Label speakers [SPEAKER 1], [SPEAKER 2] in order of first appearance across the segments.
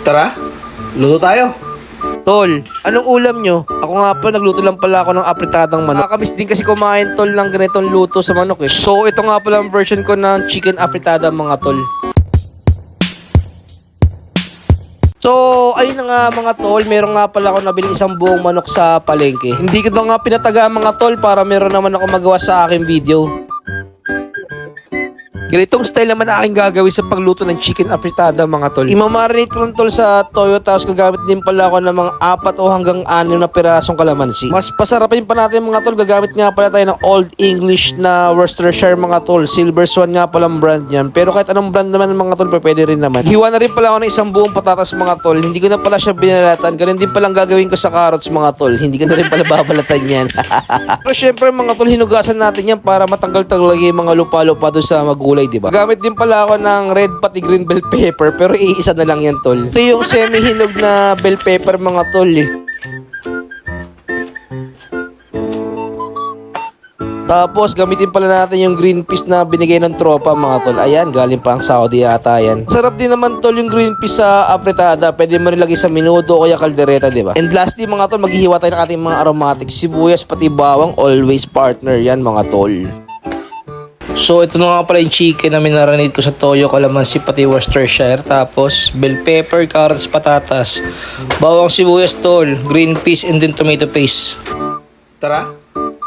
[SPEAKER 1] Tara, luto tayo.
[SPEAKER 2] Tol, anong ulam nyo? Ako nga pa, nagluto lang pala ako ng apritadang manok. Nakakamiss din kasi kumain tol ng ganitong luto sa manok eh. So, ito nga pala ang version ko ng chicken afritada mga tol. So, ayun na nga mga tol, meron nga pala ako nabili isang buong manok sa palengke. Hindi ko to nga pinataga mga tol para meron naman ako magawa sa aking video. Ganitong style naman aking gagawin sa pagluto ng chicken afritada mga tol. Imamarinate ko tol sa toyo tapos gagamit din pala ako ng mga apat o hanggang anim na pirasong kalamansi. Mas pasarapin pa natin mga tol. Gagamit nga pala tayo ng Old English na Worcestershire mga tol. Silver Swan nga palang brand yan. Pero kahit anong brand naman mga tol, pwede rin naman. Hiwa na rin pala ako ng isang buong patatas mga tol. Hindi ko na pala siya binalatan. Ganun din palang gagawin ko sa carrots mga tol. Hindi ko na rin pala babalatan yan. Pero syempre mga tol, hinugasan natin yan para matanggal talaga yung mga lupa-lupa doon sa magulay, di ba? Gamit din pala ako ng red pati green bell pepper pero iisa na lang yan tol. Ito yung semi-hinog na bell pepper mga tol eh. Tapos gamitin pala natin yung green peas na binigay ng tropa mga tol. Ayan, galing pa ang Saudi ata yan. Sarap din naman tol yung green peas sa afritada. Pwede mo rin lagay sa minuto o kaya kaldereta, di ba? And lastly mga tol, maghihiwa tayo ng ating mga aromatics. Sibuyas pati bawang, always partner yan mga tol. So ito na nga pala yung chicken na minarinate ko sa toyo, kalamansi, pati Worcestershire. Tapos bell pepper, carrots, patatas, bawang sibuyas tol, green peas, and then tomato paste.
[SPEAKER 1] Tara,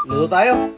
[SPEAKER 1] luto tayo.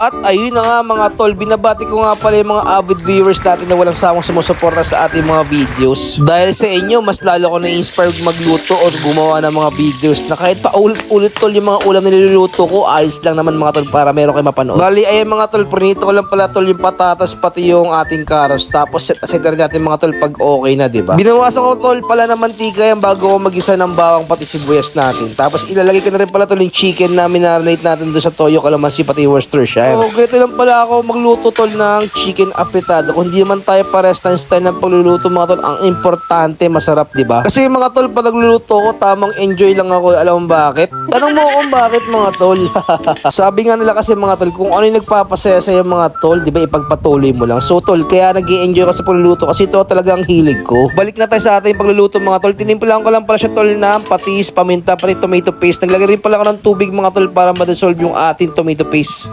[SPEAKER 2] At ayun na nga mga tol, binabati ko nga pala yung mga avid viewers natin na walang sawang sumusuporta sa ating mga videos. Dahil sa inyo, mas lalo ako na-inspired magluto o gumawa ng mga videos na kahit pa ulit-ulit tol yung mga ulam na niluluto ko, ayos lang naman mga tol para meron kayo mapanood. Bali, ayan mga tol, prinito ko lang pala tol yung patatas pati yung ating carrots. Tapos set aside natin mga tol pag okay na, di ba? Binawasan ko tol pala ng mantika yan bago ko magisa ng bawang pati sibuyas natin. Tapos ilalagay ko na rin pala tol yung chicken na minarinate natin doon sa toyo, kalamansi pati Worcestershire. So, ganito lang pala ako magluto tol ng chicken afritada. Kung hindi man tayo pares ng style ng pagluluto mga tol, ang importante masarap, di ba? Kasi mga tol, pag nagluluto ko, tamang enjoy lang ako. Alam mo bakit? Tanong mo kung bakit mga tol. Sabi nga nila kasi mga tol, kung ano yung nagpapasaya sa mga tol, di ba ipagpatuloy mo lang. So tol, kaya nag enjoy ko sa pagluluto kasi ito talaga ang hilig ko. Balik na tayo sa ating pagluluto mga tol. Tinimplahan ko lang pala siya tol ng patis, paminta, pati tomato paste. Naglagay rin pala ako ng tubig mga tol para ma-dissolve yung ating tomato paste.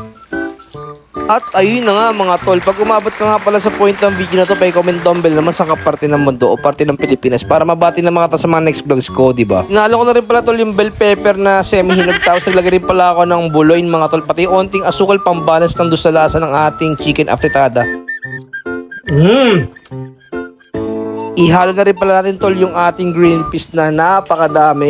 [SPEAKER 2] At ayun na nga mga tol, pag umabot ka nga pala sa point ng video na to, pa-comment down below naman sa kaparte ng mundo o parte ng Pilipinas para mabati ng mga ta sa mga next vlogs ko, di ba? Inalo ko na rin pala tol yung bell pepper na semi-hinog tapos naglagay rin pala ako ng buloy mga tol, pati onting asukal pambalance ng doon sa lasa ng ating chicken afritada. Mmm! Ihalo na rin pala natin tol yung ating green peas na napakadami.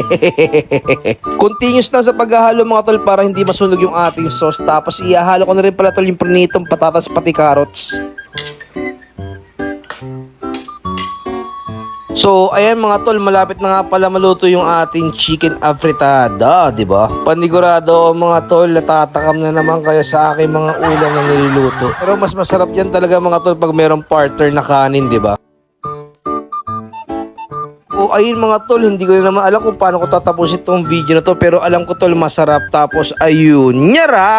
[SPEAKER 2] Continuous lang sa paghahalo mga tol para hindi masunog yung ating sauce. Tapos ihalo ko na rin pala tol yung prinitong patatas pati carrots. So, ayan mga tol, malapit na nga pala maluto yung ating chicken afritada, di ba? Panigurado mga tol, natatakam na naman kayo sa aking mga ulam na niluluto. Pero mas masarap yan talaga mga tol pag merong partner na kanin, di ba? O ayun mga tol, hindi ko na naman alam kung paano ko tatapusin itong video na to pero alam ko tol masarap tapos ayun, nyara!